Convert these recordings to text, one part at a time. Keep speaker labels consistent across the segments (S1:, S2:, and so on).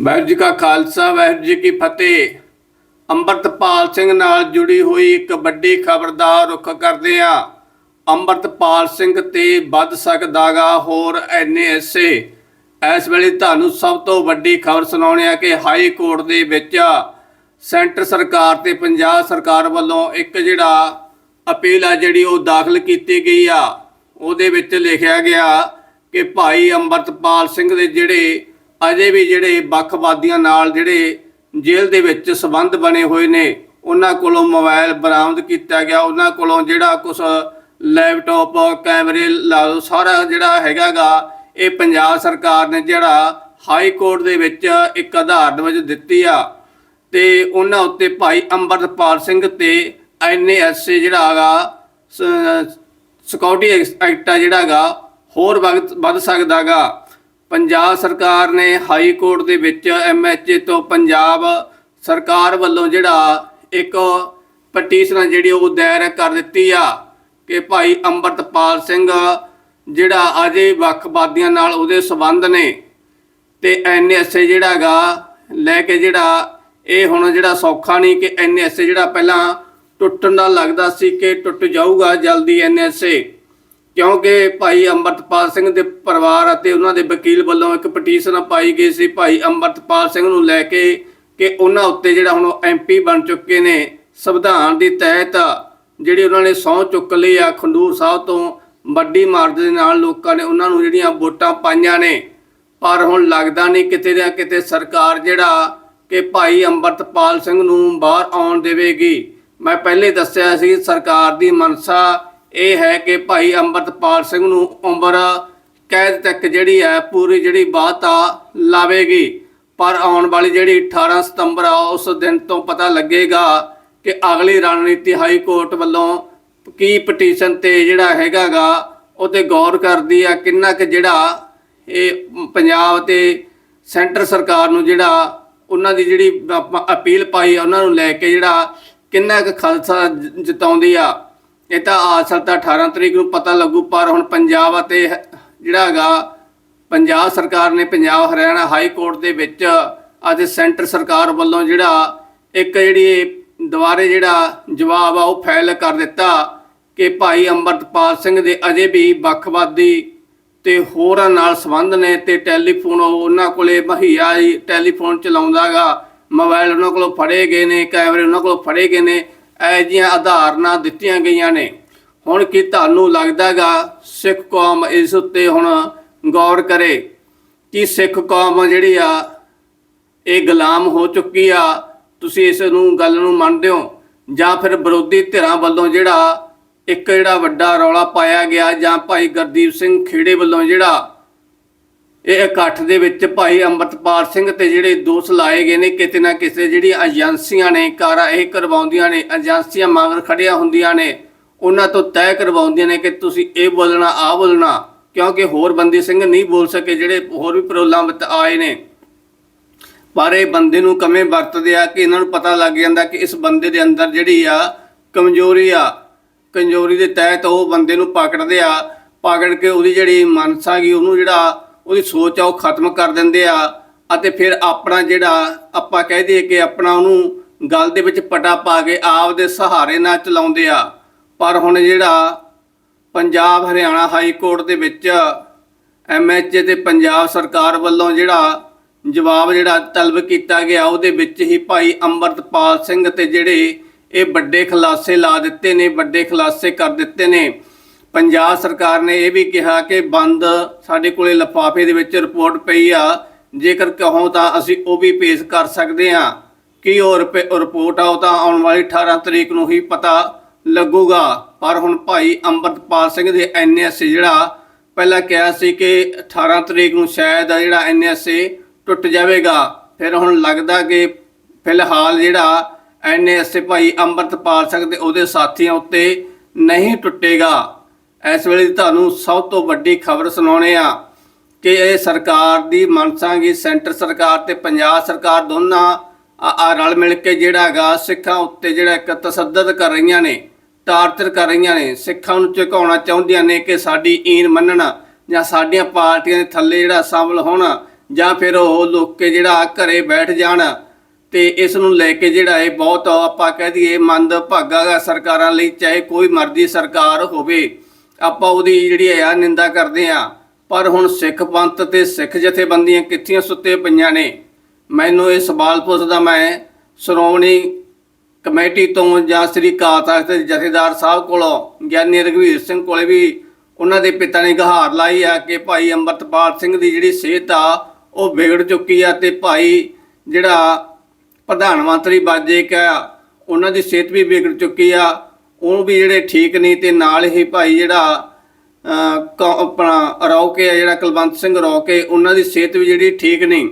S1: ਵਾਹਿਗੁਰੂ ਜੀ ਕਾ ਖਾਲਸਾ, ਵਾਹਿਗੁਰੂ ਜੀ ਕੀ ਫਤਿਹ। ਅੰਮ੍ਰਿਤਪਾਲ ਸਿੰਘ ਨਾਲ ਜੁੜੀ ਹੋਈ ਇੱਕ ਵੱਡੀ ਖਬਰ ਦਾ ਰੁਖ ਕਰਦੇ ਆ ਅੰਮ੍ਰਿਤਪਾਲ ਸਿੰਘ ਤੇ ਵੱਧ ਸਕਦਾਗਾ ਹੋਰ ਐਨਐਸਏ ਇਸ ਵੇਲੇ ਤੁਹਾਨੂੰ ਸਭ ਤੋਂ ਵੱਡੀ ਖਬਰ ਸੁਣਾਉਣੀ ਆ ਕਿ ਹਾਈ ਕੋਰਟ ਦੇ ਵਿੱਚ ਸੈਂਟਰ ਸਰਕਾਰ ਤੇ ਪੰਜਾਬ ਸਰਕਾਰ ਵੱਲੋਂ ਇੱਕ ਜਿਹੜਾ ਅਪੀਲ ਆ, ਜਿਹੜੀ ਉਹ ਦਾਖਲ ਕੀਤੀ ਗਈ ਆ। ਉਹਦੇ ਵਿੱਚ ਲਿਖਿਆ ਗਿਆ ਕਿ ਭਾਈ ਅੰਮ੍ਰਿਤਪਾਲ ਸਿੰਘ ਦੇ ਜਿਹੜੇ ਅਜੇ ਵੀ ਜਿਹੜੇ ਵੱਖਵਾਦੀਆਂ ਨਾਲ ਜਿਹੜੇ ਜੇਲ੍ਹ ਦੇ ਵਿੱਚ ਸਬੰਧ ਬਣੇ ਹੋਏ ਨੇ, ਉਹਨਾਂ ਕੋਲੋਂ ਮੋਬਾਈਲ ਬਰਾਮਦ ਕੀਤਾ ਗਿਆ। ਉਹਨਾਂ ਕੋਲੋਂ ਜਿਹੜਾ ਕੁਝ ਲੈਪਟਾਪ, ਕੈਮਰੇ ਲਾ ਲਓ, ਸਾਰਾ ਜਿਹੜਾ ਹੈਗਾਗਾ, ਇਹ ਪੰਜਾਬ ਸਰਕਾਰ ਨੇ ਜਿਹੜਾ ਹਾਈ ਕੋਰਟ ਦੇ ਵਿੱਚ ਇੱਕ ਆਧਾਰਨ ਵਜੋਂ ਦਿੱਤੀ ਆ। ਤੇ ਉਹਨਾਂ ਉੱਤੇ ਭਾਈ ਅੰਮ੍ਰਿਤਪਾਲ ਸਿੰਘ ਤੇ ਐਨਏਐਸਏ ਜਿਹੜਾ ਹੈਗਾ ਸਿਕਿਉਰਿਟੀ ਐਕਟ ਆ ਜਿਹੜਾ ਹੈਗਾ ਹੋਰ ਵਕਤ ਵੱਧ ਸਕਦਾਗਾ। ਪੰਜਾਬ ਸਰਕਾਰ ਨੇ ਹਾਈ ਕੋਰਟ ਦੇ ਵਿੱਚ ਐਮਐਚਏ ਤੋਂ ਪੰਜਾਬ ਸਰਕਾਰ ਵੱਲੋਂ ਜਿਹੜਾ ਇੱਕ ਪਟੀਸ਼ਨ ਜਿਹੜੀ ਉਹ ਦਾਇਰ ਕਰ ਦਿੱਤੀ ਆ ਕਿ ਭਾਈ ਅੰਮ੍ਰਿਤਪਾਲ ਸਿੰਘ ਜਿਹੜਾ ਅਜੇ ਵੱਖਵਾਦੀਆਂ ਨਾਲ ਉਹਦੇ ਸਬੰਧ ਨੇ ਤੇ ਐਨਐਸਏ ਜਿਹੜਾਗਾ ਲੈ ਕੇ ਜਿਹੜਾ ਇਹ ਹੁਣ ਜਿਹੜਾ ਸੌਖਾ ਨਹੀਂ ਕਿ ਐਨਐਸਏ ਜਿਹੜਾ ਪਹਿਲਾਂ ਟੁੱਟਣ ਦਾ ਲੱਗਦਾ ਸੀ ਕਿ ਟੁੱਟ ਜਾਊਗਾ ਜਲਦੀ ਐਨਐਸਏ ਕਿਉਂਕਿ ਭਾਈ ਅੰਮ੍ਰਿਤਪਾਲ ਸਿੰਘ ਦੇ ਪਰਿਵਾਰ ਅਤੇ ਉਹਨਾਂ ਦੇ ਵਕੀਲ ਵੱਲੋਂ ਇੱਕ ਪਟੀਸ਼ਨ ਪਾਈ ਗਈ ਸੀ ਭਾਈ ਅੰਮ੍ਰਿਤਪਾਲ ਸਿੰਘ ਨੂੰ ਲੈ ਕੇ ਕਿ ਉਹਨਾਂ ਉੱਤੇ ਜਿਹੜਾ ਹੁਣ ਐਮਪੀ ਬਣ ਚੁੱਕੇ ਨੇ ਸੰਵਿਧਾਨ ਦੀ ਤਹਿਤ, ਜਿਹੜੀ ਉਹਨਾਂ ਨੇ ਸਹੁੰ ਚੁੱਕ ਲਈ ਆ ਖੰਡੂਰ ਸਾਹਿਬ ਤੋਂ, ਵੱਡੀ ਮਾਰਗ ਦੇ ਨਾਲ ਲੋਕਾਂ ਨੇ ਉਹਨਾਂ ਨੂੰ ਜਿਹੜੀਆਂ ਵੋਟਾਂ ਪਾਈਆਂ ਨੇ। ਪਰ ਹੁਣ ਲੱਗਦਾ ਨਹੀਂ ਕਿਤੇ ਨਾ ਕਿਤੇ ਸਰਕਾਰ ਜਿਹੜਾ ਕਿ ਭਾਈ ਅੰਮ੍ਰਿਤਪਾਲ ਸਿੰਘ ਨੂੰ ਬਾਹਰ ਆਉਣ ਦੇਵੇਗੀ। ਮੈਂ ਪਹਿਲੇ ਦੱਸਿਆ ਸੀ, ਸਰਕਾਰ ਦੀ ਮਨਸਾ ਇਹ ਹੈ ਕਿ ਭਾਈ ਅੰਮ੍ਰਿਤਪਾਲ ਸਿੰਘ ਨੂੰ ਉਮਰ ਕੈਦ ਤੱਕ ਜਿਹੜੀ ਹੈ, ਪੂਰੀ ਜਿਹੜੀ ਬਾਤ ਆ ਲਾਵੇਗੀ। ਪਰ ਆਉਣ ਵਾਲੀ ਜਿਹੜੀ 18 ਸਤੰਬਰ ਆ, ਉਸ ਦਿਨ ਤੋਂ ਪਤਾ ਲੱਗੇਗਾ ਕਿ ਅਗਲੀ ਰਣਨੀਤੀ ਹਾਈ ਕੋਰਟ ਵੱਲੋਂ ਕੀ ਪਟੀਸ਼ਨ ਤੇ ਜਿਹੜਾ ਹੈਗਾਗਾ ਉਹ ਤੇ ਗੌਰ ਕਰਦੀ ਆ, ਕਿੰਨਾ ਕੁ ਜਿਹੜਾ ਇਹ ਪੰਜਾਬ ਤੇ ਸੈਂਟਰ ਸਰਕਾਰ ਨੂੰ ਜਿਹੜਾ ਉਹਨਾਂ ਦੀ ਜਿਹੜੀ ਅਪੀਲ ਪਾਈ ਉਹਨਾਂ ਨੂੰ ਲੈ ਕੇ ਜਿਹੜਾ ਕਿੰਨਾ ਕੁ ਖਾਲਸਾ ਜ- ਜਤਾਉਂਦੀ ਆ। ਇਹ ਤਾਂ ਆਸਲ ਤਾਂ 18 ਤਰੀਕ ਨੂੰ ਪਤਾ ਲੱਗੂ, ਪਰ ਹੁਣ ਪੰਜਾਬ ਅਤੇ ਜਿਹੜਾ ਹੈਗਾ, ਪੰਜਾਬ ਸਰਕਾਰ ਨੇ ਪੰਜਾਬ ਹਰਿਆਣਾ ਹਾਈ ਕੋਰਟ ਦੇ ਵਿੱਚ ਅਤੇ ਸੈਂਟਰ ਸਰਕਾਰ ਵੱਲੋਂ ਜਿਹੜਾ ਇੱਕ ਜਿਹੜੀ ਦੁਬਾਰੇ ਜਿਹੜਾ ਜਵਾਬ ਆ ਉਹ ਫਾਈਲ ਕਰ ਦਿੱਤਾ ਕਿ ਭਾਈ ਅੰਮ੍ਰਿਤਪਾਲ ਸਿੰਘ ਦੇ ਅਜੇ ਵੀ ਵੱਖਵਾਦੀ ਤੇ ਹੋਰਾਂ ਨਾਲ ਸੰਬੰਧ ਨੇ ਤੇ ਟੈਲੀਫੋਨ ਉਹਨਾਂ ਕੋਲੇ ਮਹਈਆ ਹੀ ਟੈਲੀਫੋਨ ਚਲਾਉਂਦਾਗਾ ਮੋਬਾਈਲ ਉਹਨਾਂ ਕੋਲੋਂ ਫੜੇ ਗਏ ਨੇ, ਕੈਮਰੇ ਉਹਨਾਂ ਕੋਲੋਂ ਫੜੇ ਗਏ ਨੇ। ਇਹ ਜਿਹੀਆਂ ਆਧਾਰਨਾਂ ਦਿੱਤੀਆਂ ਗਈਆਂ ਨੇ। ਹੁਣ ਕੀ ਤੁਹਾਨੂੰ ਲੱਗਦਾਗਾ ਸਿੱਖ ਕੌਮ ਇਸ ਉੱਤੇ ਹੁਣ ਗੌਰ ਕਰੇ? ਕਿ ਸਿੱਖ ਕੌਮ ਜਿਹੜੀ ਆ, ਇਹ ਗੁਲਾਮ ਹੋ ਚੁੱਕੀ ਆ? ਤੁਸੀਂ ਇਸ ਨੂੰ, ਗੱਲ ਨੂੰ ਮੰਨਦੇ ਹੋ? ਜਾਂ ਫਿਰ ਵਿਰੋਧੀ ਧਿਰਾਂ ਵੱਲੋਂ ਜਿਹੜਾ ਇੱਕ ਜਿਹੜਾ ਵੱਡਾ ਰੌਲਾ ਪਾਇਆ ਗਿਆ ਜਾਂ ਭਾਈ ਗੁਰਦੀਪ ਸਿੰਘ ਖੇੜੇ ਵੱਲੋਂ ਜਿਹੜਾ ਇਹ ਇਕੱਠ ਦੇ ਵਿੱਚ ਭਾਈ ਅੰਮ੍ਰਿਤਪਾਲ ਸਿੰਘ ਤੇ ਜਿਹੜੇ ਦੋਸ਼ ਲਾਏ ਗਏ ਨੇ, ਕਿਤੇ ਨਾ ਕਿਸੇ ਜਿਹੜੀ ਏਜੰਸੀਆਂ ਨੇ, ਕਾਰਾ ਇਹ ਕਰਵਾਉਂਦੀਆਂ ਨੇ, ਏਜੰਸੀਆਂ ਮੰਗਰ ਖੜੀਆਂ ਹੁੰਦੀਆਂ ਨੇ, ਉਹਨਾਂ ਤੋਂ ਤੈਅ ਕਰਵਾਉਂਦੀਆਂ ਨੇ ਕਿ ਤੁਸੀਂ ਇਹ ਬੋਲਣਾ ਆ ਬੋਲਣਾ, ਕਿਉਂਕਿ ਹੋਰ ਬੰਦੀ ਸਿੰਘ ਨਹੀਂ ਬੋਲ ਸਕੇ, ਜਿਹੜੇ ਹੋਰ ਵੀ ਪ੍ਰੋਗਰਾਮ ਵਿੱਚ ਆਏ ਨੇ। ਪਰ ਇਹ ਬੰਦੇ ਨੂੰ ਕਮੇ ਵਰਤਦੇ ਆ ਕਿ ਇਹਨਾਂ ਨੂੰ ਪਤਾ ਲੱਗ ਜਾਂਦਾ ਕਿ ਇਸ ਬੰਦੇ ਦੇ ਅੰਦਰ ਜਿਹੜੀ ਆ ਕਮਜ਼ੋਰੀ ਆ, ਕਮਜ਼ੋਰੀ ਦੇ ਤਹਿਤ ਉਹ ਬੰਦੇ ਨੂੰ ਪਕੜਦੇ ਆ, ਪਕੜ ਕੇ ਉਹਦੀ ਜਿਹੜੀ ਮਨਸਾ ਗਈ ਉਹਨੂੰ ਜਿਹੜਾ ਉਹਦੀ ਸੋਚ ਆ, ਉਹ ਖਤਮ ਕਰ ਦਿੰਦੇ ਆ ਅਤੇ ਫਿਰ ਆਪਣਾ ਜਿਹੜਾ ਆਪਾਂ ਕਹਿ ਦਈਏ ਕਿ ਆਪਣਾ ਉਹਨੂੰ ਗੱਲ ਦੇ ਵਿੱਚ ਪਟਾ ਪਾ ਕੇ ਆਪ ਦੇ ਸਹਾਰੇ ਨਾਲ ਚਲਾਉਂਦੇ ਆ। ਪਰ ਹੁਣ ਜਿਹੜਾ ਪੰਜਾਬ ਹਰਿਆਣਾ ਹਾਈ ਕੋਰਟ ਦੇ ਵਿੱਚ ਐਮਐਚਏ ਤੇ ਪੰਜਾਬ ਸਰਕਾਰ ਵੱਲੋਂ ਜਿਹੜਾ ਜਵਾਬ ਜਿਹੜਾ ਤਲਬ ਕੀਤਾ ਗਿਆ, ਉਹਦੇ ਵਿੱਚ ਹੀ ਭਾਈ ਅੰਮ੍ਰਿਤਪਾਲ ਸਿੰਘ ਤੇ ਜਿਹੜੇ ਇਹ ਵੱਡੇ ਖੁਲਾਸੇ ਲਾ ਦਿੱਤੇ ਨੇ, ਵੱਡੇ ਖੁਲਾਸੇ ਕਰ ਦਿੱਤੇ ਨੇ। ਪੰਜਾਬ ਸਰਕਾਰ ਨੇ ਇਹ ਵੀ ਕਿਹਾ ਕਿ ਬੰਦ ਸਾਡੇ ਕੋਲੇ ਲਿਫਾਫੇ ਦੇ ਵਿੱਚ ਰਿਪੋਰਟ ਪਈ ਆ। ਜੇਕਰ ਕਹੋ ਤਾਂ ਅਸੀਂ ਉਹ ਵੀ ਪੇਸ਼ ਕਰ ਸਕਦੇ ਹਾਂ। ਕੀ ਉਹ ਰਿਪੇ- ਉਹ ਰਿਪੋਰਟ ਆ, ਉਹ ਤਾਂ ਆਉਣ ਵਾਲੀ 18 ਤਰੀਕ ਨੂੰ ਹੀ ਪਤਾ ਲੱਗੂਗਾ। ਪਰ ਹੁਣ ਭਾਈ ਅੰਮ੍ਰਿਤਪਾਲ ਸਿੰਘ ਦੇ ਐਨਐਸਏ ਜਿਹੜਾ, ਪਹਿਲਾਂ ਕਿਹਾ ਸੀ ਕਿ 18 ਤਰੀਕ ਨੂੰ ਸ਼ਾਇਦ ਜਿਹੜਾ ਐਨਐਸਏ ਟੁੱਟ ਜਾਵੇਗਾ। ਫਿਰ ਹੁਣ ਲੱਗਦਾ ਕਿ ਫਿਲਹਾਲ ਜਿਹੜਾ ਐਨਐਸਏ ਭਾਈ ਅੰਮ੍ਰਿਤਪਾਲ ਸਿੰਘ ਦੇ ਉਹਦੇ ਸਾਥੀਆਂ ਉੱਤੇ ਨਹੀਂ ਟੁੱਟੇਗਾ। ਇਸ ਵੇਲੇ ਦੀ ਤੁਹਾਨੂੰ ਸਭ ਤੋਂ ਵੱਡੀ ਖਬਰ ਸੁਣਾਉਣੇ ਆ ਕਿ ਇਹ ਸਰਕਾਰ ਦੀ ਮਨਸਾਂਗੀ ਸੈਂਟਰ ਸਰਕਾਰ ਤੇ ਪੰਜਾਬ ਸਰਕਾਰ ਦੋਨਾਂ ਆ ਰਲ ਮਿਲ ਕੇ ਜਿਹੜਾ ਹੈਗਾ ਸਿੱਖਾਂ ਉੱਤੇ ਜਿਹੜਾ ਇੱਕ ਤਸੱਦਦ ਕਰ ਰਹੀਆਂ ਨੇ ਟਾਰਚਰ ਕਰ ਰਹੀਆਂ ਨੇ, ਸਿੱਖਾਂ ਨੂੰ ਝੁਕਾਉਣਾ ਚਾਹੁੰਦੀਆਂ ਨੇ ਕਿ ਸਾਡੀ ਈਨ ਮੰਨਣ ਜਾਂ ਸਾਡੀਆਂ ਪਾਰਟੀਆਂ ਦੇ ਥੱਲੇ ਜਿਹੜਾ ਸ਼ਾਮਲ ਹੋਣਾ ਜਾਂ ਫਿਰ ਉਹ ਲੋਕ ਜਿਹੜਾ ਘਰੇ ਬੈਠ ਜਾਣ ਤੇ ਇਸ ਨੂੰ ਲੈ ਕੇ ਜਿਹੜਾ ਇਹ ਬਹੁਤ ਆਪਾਂ ਕਹਿ ਦਈਏ ਮੰਦ ਭਾਗਾਗਾ ਸਰਕਾਰਾਂ ਲਈ, ਚਾਹੇ ਕੋਈ ਮਰਜ਼ੀ ਸਰਕਾਰ ਹੋਵੇ। ਆਪਾਂ ਉਹਦੀ ਜਿਹੜੀ ਆ ਨਿੰਦਾ ਕਰਦੇ ਆ ਪਰ ਹੁਣ ਸਿੱਖ ਪੰਥ ਤੇ ਸਿੱਖ ਜਥੇਬੰਦੀਆਂ ਕਿੱਥੀਆਂ ਸੁੱਤੇ ਪਈਆਂ ਨੇ? ਮੈਨੂੰ ਇਹ ਸਵਾਲ ਪੁੱਛਦਾ ਮੈਂ, ਸ਼੍ਰੋਮਣੀ ਕਮੇਟੀ ਤੋਂ ਜਾਂ ਸ੍ਰੀ ਕਾਲ ਤਖਤ ਦੇ ਜਥੇਦਾਰ ਸਾਹਿਬ ਕੋਲੋਂ ਗਿਆਨੀ ਰਘਵੀਰ ਸਿੰਘ ਕੋਲੇ ਵੀ ਉਹਨਾਂ ਦੇ ਪਿਤਾ ਨੇ ਗਹਾਰ ਲਾਈ ਆ ਕਿ ਭਾਈ ਅੰਮ੍ਰਿਤਪਾਲ ਸਿੰਘ ਦੀ ਜਿਹੜੀ ਸਿਹਤ ਆ, ਉਹ ਵਿਗੜ ਚੁੱਕੀ ਆ ਤੇ ਭਾਈ ਜਿਹੜਾ ਪ੍ਰਧਾਨ ਮੰਤਰੀ ਬਾਜੇ ਕਾ ਉਹਨਾਂ ਦੀ ਸਿਹਤ ਵੀ ਵਿਗੜ ਚੁੱਕੀ ਆ। ਉਹ ਵੀ ਜਿਹੜੇ ਠੀਕ ਨਹੀਂ ਤੇ ਨਾਲ ਹੀ ਭਾਈ ਜਿਹੜਾ ਕ- ਆਪਣਾ ਰੌਕੇ ਆ ਜਿਹੜਾ ਕੁਲਵੰਤ ਸਿੰਘ ਰੌਕੇ, ਉਹਨਾਂ ਦੀ ਸਿਹਤ ਵੀ ਜਿਹੜੀ ਠੀਕ ਨਹੀਂ।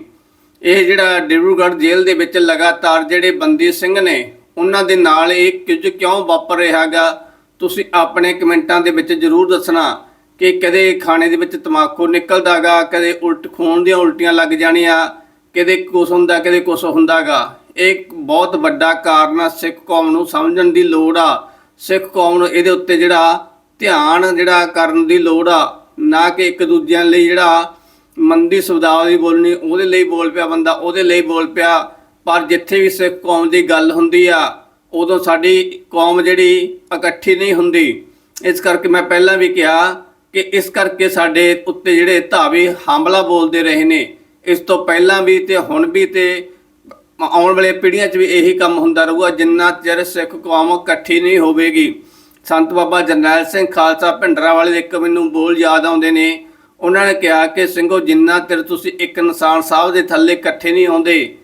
S1: ਇਹ ਜਿਹੜਾ ਡਿਬਰੂਗੜ੍ਹ ਜੇਲ੍ਹ ਦੇ ਵਿੱਚ ਲਗਾਤਾਰ ਜਿਹੜੇ ਬੰਦੀ ਸਿੰਘ ਨੇ, ਉਹਨਾਂ ਦੇ ਨਾਲ ਇਹ ਕੁਝ ਕਿਉਂ ਵਾਪਰ ਰਿਹਾਗਾ ਤੁਸੀਂ ਆਪਣੇ ਕਮੈਂਟਾਂ ਦੇ ਵਿੱਚ ਜਰੂਰ ਦੱਸਣਾ ਕਿ ਕਦੇ ਖਾਣੇ ਦੇ ਵਿੱਚ ਤਮਾਕੂ ਨਿਕਲਦਾਗਾ ਕਦੇ ਉਲਟ ਖੂਨ ਦੀਆਂ ਉਲਟੀਆਂ ਲੱਗ ਜਾਣੀਆਂ, ਕਦੇ ਕੁਛ ਹੁੰਦਾ, ਕਦੇ ਕੁਛ ਹੁੰਦਾਗਾ ਇਹ ਬਹੁਤ ਵੱਡਾ ਕਾਰਨ ਆ, ਸਿੱਖ ਕੌਮ ਨੂੰ ਸਮਝਣ ਦੀ ਲੋੜ ਆ। ਸਿੱਖ ਕੌਮ ਨੂੰ ਇਹਦੇ ਉੱਤੇ ਜਿਹੜਾ ਧਿਆਨ ਜਿਹੜਾ ਕਰਨ ਦੀ ਲੋੜ ਆ, ਨਾ ਕਿ ਇੱਕ ਦੂਜਿਆਂ ਲਈ ਜਿਹੜਾ ਮੰਦੀ ਸ਼ਬਦਾਵਲੀ ਬੋਲਣੀ, ਉਹਦੇ ਲਈ ਬੋਲ ਪਿਆ ਬੰਦਾ, ਉਹਦੇ ਲਈ ਬੋਲ ਪਿਆ। ਪਰ ਜਿੱਥੇ ਵੀ ਸਿੱਖ ਕੌਮ ਦੀ ਗੱਲ ਹੁੰਦੀ ਆ, ਉਦੋਂ ਸਾਡੀ ਕੌਮ ਜਿਹੜੀ ਇਕੱਠੀ ਨਹੀਂ ਹੁੰਦੀ। ਇਸ ਕਰਕੇ ਮੈਂ ਪਹਿਲਾਂ ਵੀ ਕਿਹਾ ਕਿ ਇਸ ਕਰਕੇ ਸਾਡੇ ਉੱਤੇ ਜਿਹੜੇ ਧਾਵੇ ਹਮਲਾ ਬੋਲਦੇ ਰਹੇ ਨੇ। ਇਸ ਤੋਂ ਪਹਿਲਾਂ ਵੀ ਤੇ ਹੁਣ ਵੀ ਤੇ ਆਉਣ ਵਾਲੇ ਪੀੜ੍ਹੀਆਂ 'ਚ ਵੀ ਇਹੀ ਕੰਮ ਹੁੰਦਾ ਰਹੂਗਾ, ਜਿੰਨਾ ਚਿਰ ਸਿੱਖ ਕੌਮ ਇਕੱਠੀ ਨਹੀਂ ਹੋਵੇਗੀ। ਸੰਤ ਬਾਬਾ ਜਰਨੈਲ ਸਿੰਘ ਖਾਲਸਾ ਭਿੰਡਰਾਂ ਵਾਲੇ ਦੇ ਇੱਕ ਮੈਨੂੰ ਬੋਲ ਯਾਦ ਆਉਂਦੇ ਨੇ। ਉਹਨਾਂ ਨੇ ਕਿਹਾ ਕਿ, ਸਿੰਘੋ, ਜਿੰਨਾ ਚਿਰ ਤੁਸੀਂ ਇੱਕ ਇਨਸਾਨ ਸਾਹਿਬ ਦੇ ਥੱਲੇ ਇਕੱਠੇ ਨਹੀਂ ਆਉਂਦੇ,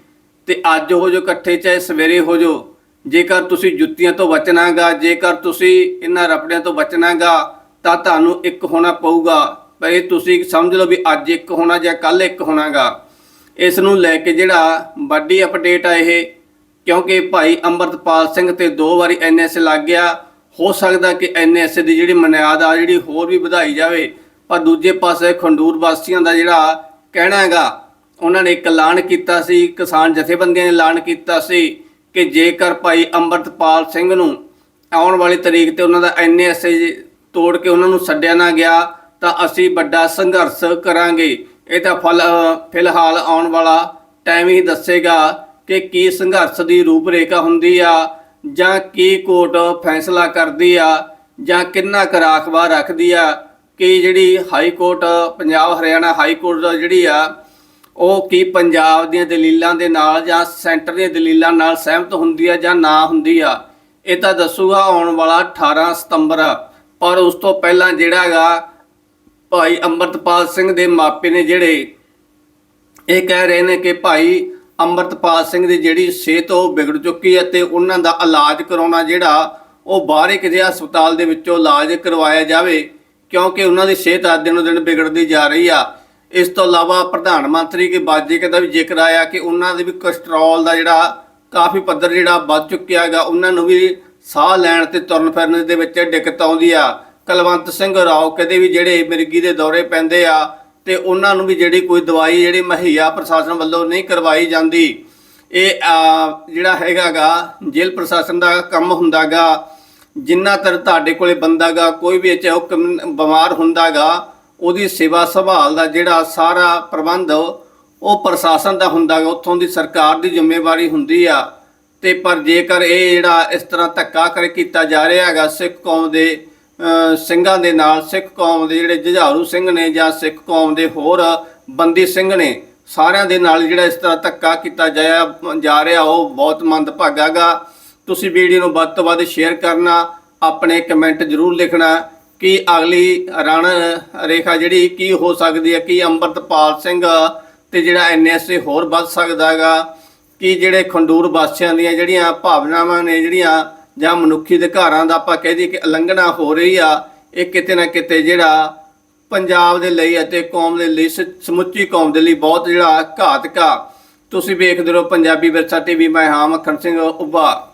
S1: ਤੇ ਅੱਜ ਹੋ ਜੋ ਇਕੱਠੇ, ਚਾਹੇ ਸਵੇਰੇ ਹੋ ਜੋ ਜੇਕਰ ਤੁਸੀਂ ਜੁੱਤੀਆਂ ਤੋਂ ਬਚਣਾਗਾ, ਜੇਕਰ ਤੁਸੀਂ ਇਹਨਾਂ ਰਪੜਿਆਂ ਤੋਂ ਬਚਣਾਗਾ, ਤਾਂ ਤੁਹਾਨੂੰ ਇੱਕ ਹੋਣਾ ਪਊਗਾ। ਪਰ ਇਹ ਤੁਸੀਂ ਸਮਝ ਲਓ ਵੀ ਅੱਜ ਇੱਕ ਹੋਣਾ ਜਾਂ ਕੱਲ ਇੱਕ ਹੋਣਾਗਾ। ਇਸ ਨੂੰ ਲੈ ਕੇ ਜਿਹੜਾ ਵੱਡੀ ਅਪਡੇਟ ਆ ਇਹ, ਕਿਉਂਕਿ ਭਾਈ ਅੰਮ੍ਰਿਤਪਾਲ ਸਿੰਘ ਤੇ ਦੋ ਵਾਰੀ ਐਨਐਸ ਲੱਗ ਗਿਆ। ਹੋ ਸਕਦਾ ਕਿ ਐਨਐਸ ਦੀ ਜਿਹੜੀ ਮਨਿਆਦ ਆ, ਜਿਹੜੀ ਹੋਰ ਵੀ ਵਧਾਈ ਜਾਵੇ, ਪਰ ਦੂਜੇ ਪਾਸੇ ਖੰਡੂਰ ਵਾਸੀਆਂ ਦਾ ਜਿਹੜਾ ਕਹਿਣਾ ਹੈਗਾ, ਉਹਨਾਂ ਨੇ ਇੱਕ ਐਲਾਨ ਕੀਤਾ ਸੀ, ਕਿਸਾਨ ਜਥੇਬੰਦੀਆਂ ਨੇ ਐਲਾਨ ਕੀਤਾ ਸੀ ਕਿ ਜੇਕਰ ਭਾਈ ਅੰਮ੍ਰਿਤਪਾਲ ਸਿੰਘ ਨੂੰ ਆਉਣ ਵਾਲੀ ਤਰੀਕ ਤੇ ਉਹਨਾਂ ਦਾ ਐਨਐਸਏ ਤੋੜ ਕੇ ਉਹਨਾਂ ਨੂੰ ਛੱਡਿਆ ਨਾ ਗਿਆ, ਤਾਂ ਅਸੀਂ ਵੱਡਾ ਸੰਘਰਸ਼ ਕਰਾਂਗੇ। ਇਹ ਤਾਂ ਫਲ, ਫਿਲਹਾਲ ਆਉਣ ਵਾਲਾ ਟਾਈਮ ਹੀ ਦੱਸੇਗਾ ਕਿ ਕੀ ਸੰਘਰਸ਼ ਦੀ ਰੂਪਰੇਖਾ ਹੁੰਦੀ ਆ, ਜਾਂ ਕੀ ਕੋਰਟ ਫੈਸਲਾ ਕਰਦੀ ਆ, ਜਾਂ ਕਿੰਨਾ ਕੁ ਰਾਖਵਾ ਰੱਖਦੀ ਆ, ਕਿ ਜਿਹੜੀ high court Punjab Haryana high court ਜਿਹੜੀ ਆ, ਉਹ ਕੀ ਪੰਜਾਬ ਦੀਆਂ ਦਲੀਲਾਂ ਦੇ ਨਾਲ ਜਾਂ ਸੈਂਟਰ ਦੀਆਂ ਦਲੀਲਾਂ ਨਾਲ ਸਹਿਮਤ ਹੁੰਦੀ ਆ ਜਾਂ ਨਾ ਹੁੰਦੀ ਆ, ਇਹ ਤਾਂ ਦੱਸੂਗਾ ਆਉਣ ਵਾਲਾ 18 ਸਤੰਬਰ। ਪਰ ਉਸ ਤੋਂ ਪਹਿਲਾਂ ਜਿਹੜਾ ਹੈਗਾ ਭਾਈ ਅੰਮ੍ਰਿਤਪਾਲ ਸਿੰਘ ਦੇ ਮਾਪੇ ਨੇ ਜਿਹੜੇ ਇਹ ਕਹਿ ਰਹੇ ਨੇ ਕਿ ਭਾਈ ਅੰਮ੍ਰਿਤਪਾਲ ਸਿੰਘ ਦੀ ਜਿਹੜੀ ਸਿਹਤ ਉਹ ਵਿਗੜ ਚੁੱਕੀ ਹੈ ਤੇ ਉਹਨਾਂ ਦਾ ਇਲਾਜ ਕਰਾਉਣਾ ਜਿਹੜਾ ਉਹ ਬਾਹਰ ਕਿਸੇ ਹਸਪਤਾਲ ਦੇ ਵਿੱਚੋਂ ਇਲਾਜ ਕਰਵਾਇਆ ਜਾਵੇ, ਕਿਉਂਕਿ ਉਹਨਾਂ ਦੀ ਸਿਹਤ ਅੱਜ ਦਿਨੋਂ ਦਿਨ ਵਿਗੜਦੀ ਜਾ ਰਹੀ ਆ। ਇਸ ਤੋਂ ਇਲਾਵਾ ਪ੍ਰਧਾਨ ਮੰਤਰੀ ਕੇ ਬਾਜੇ ਦਾ ਵੀ ਜ਼ਿਕਰ ਆਇਆ ਕਿ ਉਹਨਾਂ ਦੇ ਵੀ ਕੋਲੇਸਟ੍ਰੋਲ ਦਾ ਜਿਹੜਾ ਕਾਫੀ ਪੱਧਰ ਜਿਹੜਾ ਵੱਧ ਚੁੱਕਿਆ ਹੈਗਾ, ਉਹਨਾਂ ਨੂੰ ਵੀ ਸਾਹ ਲੈਣ ਤੇ ਤੁਰਨ ਫਿਰਨ ਦੇ ਵਿੱਚ ਦਿੱਕਤ ਆਉਂਦੀ ਆ। ਕਲਵੰਤ ਸਿੰਘ ਰਾਓ ਕਦੇ ਵੀ ਜਿਹੜੇ ਮਿਰਗੀ ਦੇ ਦੌਰੇ ਪੈਂਦੇ ਆ ਤੇ ਉਹਨਾਂ ਨੂੰ ਵੀ ਜਿਹੜੀ ਕੋਈ ਦਵਾਈ ਜਿਹੜੀ ਮਹੱਈਆ ਪ੍ਰਸ਼ਾਸਨ ਵੱਲੋਂ ਨਹੀਂ ਕਰਵਾਈ ਜਾਂਦੀ। ਇਹ ਆ, ਜਿਹੜਾ ਹੈਗਾਗਾ ਜੇਲ੍ਹ ਪ੍ਰਸ਼ਾਸਨ ਦਾ ਕੰਮ ਹੁੰਦਾਗਾ। ਜਿੰਨਾ ਤਰ ਤੁਹਾਡੇ ਕੋਲੇ ਬੰਦਾਗਾ ਕੋਈ ਵੀ ਚਾਹੇ ਉਹ ਕਮ- ਬਿਮਾਰ ਹੁੰਦਾਗਾ ਉਹਦੀ ਸੇਵਾ ਸੰਭਾਲ ਦਾ ਜਿਹੜਾ ਸਾਰਾ ਪ੍ਰਬੰਧ ਉਹ ਪ੍ਰਸ਼ਾਸਨ ਦਾ ਹੁੰਦਾਗਾ। ਉੱਥੋਂ ਦੀ ਸਰਕਾਰ ਦੀ ਜ਼ਿੰਮੇਵਾਰੀ ਹੁੰਦੀ ਆ। ਤੇ ਪਰ ਜੇਕਰ ਇਹ ਜਿਹੜਾ ਇਸ ਤਰ੍ਹਾਂ ਧੱਕਾ ਕਰ ਕੀਤਾ ਜਾ ਰਿਹਾ ਹੈਗਾ ਸਿੱਖ ਕੌਮ ਦੇ ਸਿੰਘਾਂ ਦੇ ਨਾਲ ਸਿੱਖ ਕੌਮ ਦੇ ਜਿਹੜੇ ਜੁਝਾਰੂ ਸਿੰਘ ਨੇ ਜਾਂ ਸਿੱਖ ਕੌਮ ਦੇ ਹੋਰ ਬੰਦੀ ਸਿੰਘ ਨੇ, ਸਾਰਿਆਂ ਦੇ ਨਾਲ ਜਿਹੜਾ ਇਸ ਤਰ੍ਹਾਂ ਧੱਕਾ ਕੀਤਾ ਜਾਇਆ, ਜਾ ਰਿਹਾ, ਉਹ ਬਹੁਤ ਮੰਦਭਾਗਾਗਾ ਤੁਸੀਂ ਵੀਡੀਓ ਨੂੰ ਵੱਧ ਤੋਂ ਵੱਧ ਸ਼ੇਅਰ ਕਰਨਾ, ਆਪਣੇ ਕਮੈਂਟ ਜ਼ਰੂਰ ਲਿਖਣਾ ਕਿ ਅਗਲੀ ਰਣ ਰੇਖਾ ਜਿਹੜੀ ਕੀ ਹੋ ਸਕਦੀ ਹੈ, ਕੀ ਅੰਮ੍ਰਿਤਪਾਲ ਸਿੰਘ ਤੇ ਜਿਹੜਾ ਐਨਐਸਏ ਹੋਰ ਵੱਧ ਸਕਦਾ ਹੈਗਾ, ਕਿ ਜਿਹੜੇ ਖੰਡੂਰ ਵਾਸੀਆਂ ਦੀਆਂ ਜਿਹੜੀਆਂ ਭਾਵਨਾਵਾਂ ਨੇ, ਜਿਹੜੀਆਂ ਜਾਂ ਮਨੁੱਖੀ ਅਧਿਕਾਰਾਂ ਦਾ ਆਪਾਂ ਕਹਿ ਦਈਏ ਕਿ ਉਲੰਘਣਾ ਹੋ ਰਹੀ ਆ, ਇਹ ਕਿਤੇ ਨਾ ਕਿਤੇ ਜਿਹੜਾ ਪੰਜਾਬ ਦੇ ਲਈ ਅਤੇ ਕੌਮ ਦੇ ਲਈ, ਸ- ਸਮੁੱਚੀ ਕੌਮ ਦੇ ਲਈ ਬਹੁਤ ਜਿਹੜਾ ਘਾਤਕ ਆ। ਤੁਸੀਂ ਵੇਖਦੇ ਰਹੋ ਪੰਜਾਬੀ ਵਿਰਸਾ ਟੀਵੀ ਮੈਂ ਹਾਂ ਮੱਖਣ ਸਿੰਘ ਉਭਾ